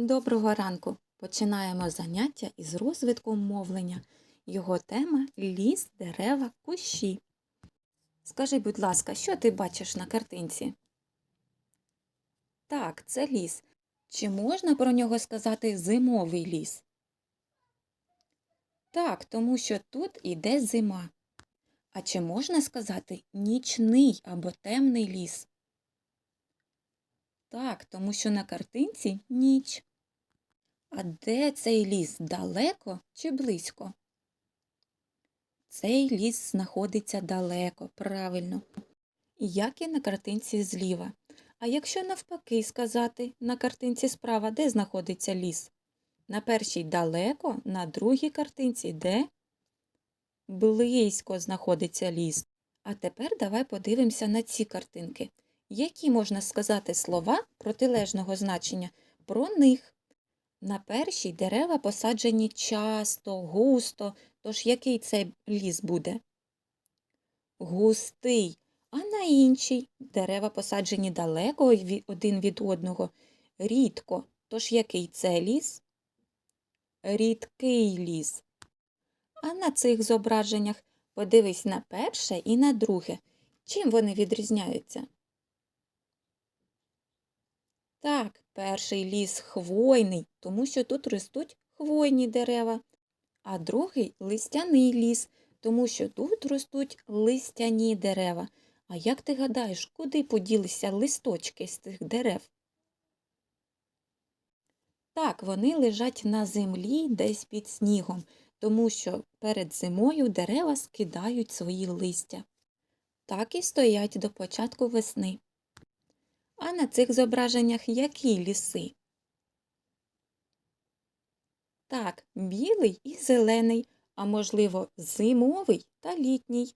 Доброго ранку! Починаємо заняття із розвитку мовлення. Його тема ліс, дерева, кущі. Скажи, будь ласка, що ти бачиш на картинці? Так, це ліс. Чи можна про нього сказати зимовий ліс? Так, тому що тут іде зима. А чи можна сказати нічний або темний ліс? Так, тому що на картинці ніч. А де цей ліс далеко чи близько? Цей ліс знаходиться далеко, правильно. Як і на картинці зліва. А якщо навпаки сказати на картинці справа, де знаходиться ліс? На першій далеко, на другій картинці де? Близько знаходиться ліс. А тепер давай подивимося на ці картинки. Які можна сказати слова протилежного значення про них? На першій дерева посаджені часто, густо, тож який це ліс буде? Густий. А на іншій дерева посаджені далеко один від одного, рідко. Тож який це ліс? Рідкий ліс. А на цих зображеннях подивись на перше і на друге. Чим вони відрізняються? Так, перший ліс хвойний, тому що тут ростуть хвойні дерева, а другий листяний ліс, тому що тут ростуть листяні дерева. А як ти гадаєш, куди поділися листочки з цих дерев? Так, вони лежать на землі десь під снігом, тому що перед зимою дерева скидають свої листя. Так і стоять до початку весни. А на цих зображеннях які ліси? Так, білий і зелений, а можливо, зимовий та літній.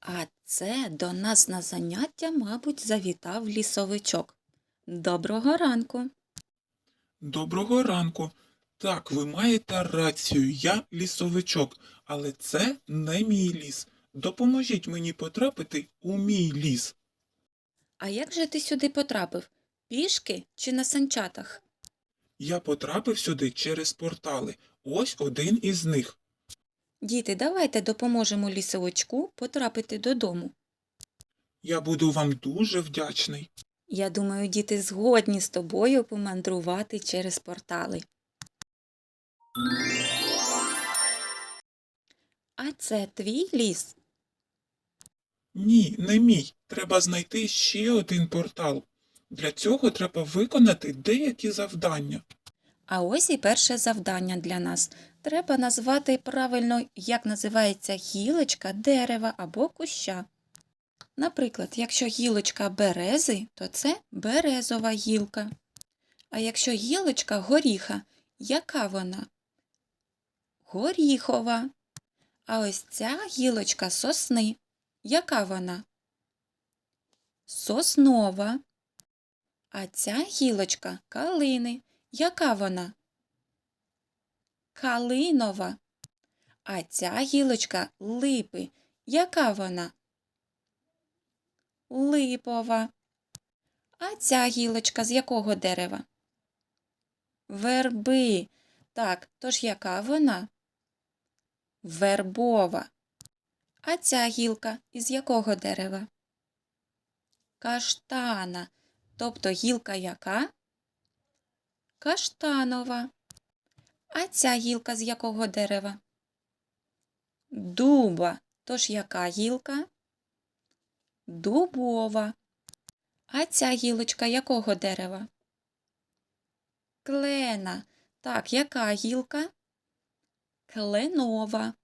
А це до нас на заняття, мабуть, завітав лісовичок. Доброго ранку. Доброго ранку. Так, ви маєте рацію, я лісовичок, але це не мій ліс. Допоможіть мені потрапити у мій ліс. А як же ти сюди потрапив? Пішки чи на санчатах? Я потрапив сюди через портали. Ось один із них. Діти, давайте допоможемо лісовичку потрапити додому. Я буду вам дуже вдячний. Я думаю, діти згодні з тобою помандрувати через портали. А це твій ліс? Ні, не мій. Треба знайти ще один портал. Для цього треба виконати деякі завдання. А ось і перше завдання для нас. Треба назвати правильно, як називається гілочка, дерева або куща. Наприклад, якщо гілочка берези, то це березова гілка. А якщо гілочка горіха, яка вона? Горіхова. А ось ця гілочка сосни. Яка вона? Соснова. А ця гілочка калини. Яка вона? Калинова. А ця гілочка липи. Яка вона? Липова. А ця гілочка з якого дерева? Верби. Так, тож яка вона? Вербова. А ця гілка із якого дерева? Каштана. Тобто гілка яка? Каштанова. А ця гілка з якого дерева? Дуба. Тож яка гілка? Дубова. А ця гілочка якого дерева? Клена. Так, яка гілка? Кленова.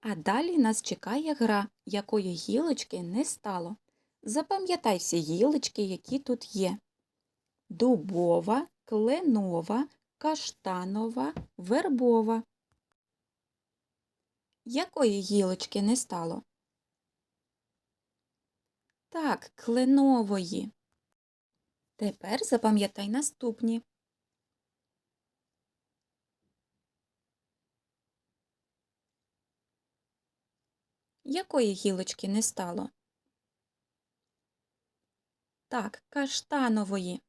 А далі нас чекає гра, якої гілочки не стало. Запам'ятай всі гілочки, які тут є. Дубова, кленова, каштанова, вербова. Якої гілочки не стало? Так, кленової. Тепер запам'ятай наступні. Якої гілочки не стало? Так, каштанової.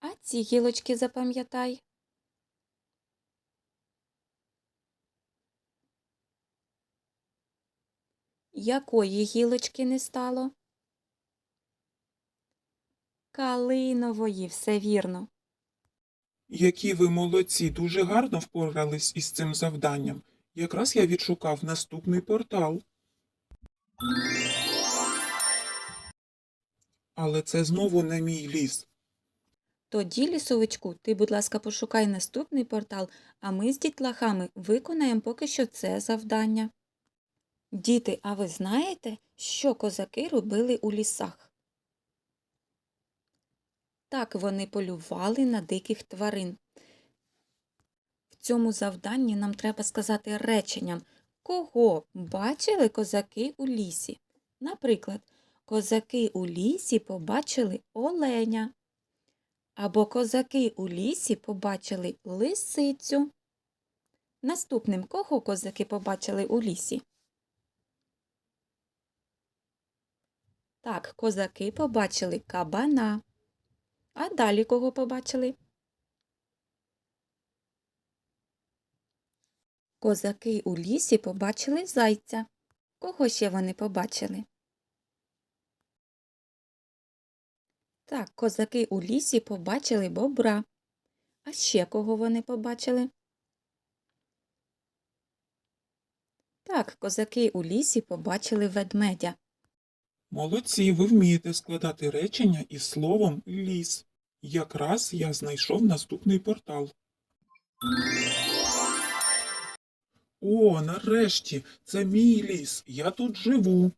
А ці гілочки запам'ятай. Якої гілочки не стало? Калинової, все вірно. Які ви молодці, дуже гарно впорались із цим завданням. Якраз я відшукав наступний портал. Але це знову не мій ліс. Тоді, лісовичку, ти, будь ласка, пошукай наступний портал, а ми з дітлахами виконаємо поки що це завдання. Діти, а ви знаєте, що козаки робили у лісах? Так вони полювали на диких тварин. Цьому завданні нам треба сказати реченням, кого бачили козаки у лісі. Наприклад, козаки у лісі побачили оленя. Або козаки у лісі побачили лисицю. Наступним кого козаки побачили у лісі? Так, козаки побачили кабана. А далі кого побачили? Козаки у лісі побачили зайця. Кого ще вони побачили? Так, козаки у лісі побачили бобра. А ще кого вони побачили? Так, козаки у лісі побачили ведмедя. Молодці, ви вмієте складати речення із словом ліс. Якраз я знайшов наступний портал. О, нарешті, це мій ліс. Я тут живу.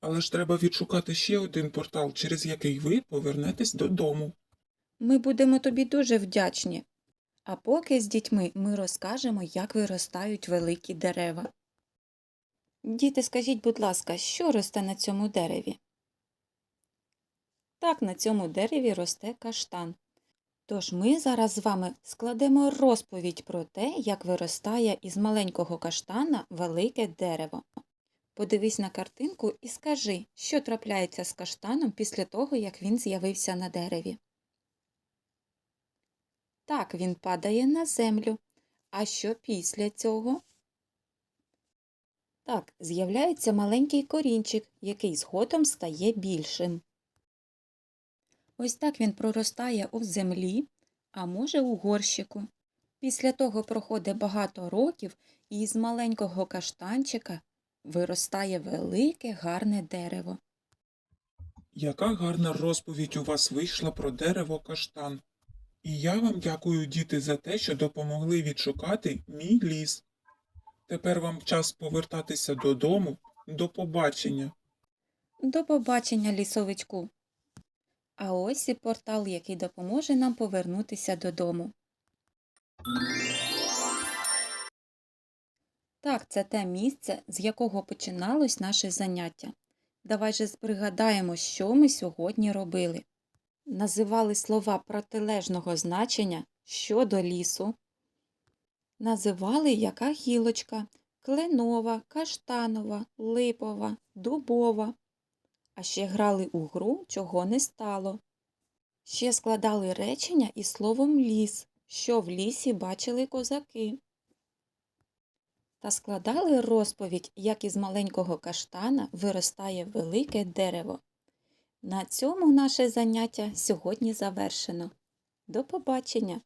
Але ж треба відшукати ще один портал, через який ви повернетесь додому. Ми будемо тобі дуже вдячні. А поки з дітьми ми розкажемо, як виростають великі дерева. Діти, скажіть, будь ласка, що росте на цьому дереві? Так, на цьому дереві росте каштан. Тож ми зараз з вами складемо розповідь про те, як виростає із маленького каштана велике дерево. Подивись на картинку і скажи, що трапляється з каштаном після того, як він з'явився на дереві. Так, він падає на землю. А що після цього? Так, з'являється маленький корінчик, який згодом стає більшим. Ось так він проростає у землі, а може у горщику. Після того проходить багато років, і із маленького каштанчика виростає велике гарне дерево. Яка гарна розповідь у вас вийшла про дерево каштан. І я вам дякую, діти, за те, що допомогли відшукати мій ліс. Тепер вам час повертатися додому. До побачення. До побачення, лісовичку. А ось і портал, який допоможе нам повернутися додому. Так, це те місце, з якого починалось наше заняття. Давай же пригадаємо, що ми сьогодні робили. Називали слова протилежного значення щодо лісу. Називали, яка гілочка кленова, каштанова, липова, дубова. А ще грали у гру, чого не стало. Ще складали речення із словом ліс, що в лісі бачили козаки. Та складали розповідь, як із маленького каштана виростає велике дерево. На цьому наше заняття сьогодні завершено. До побачення!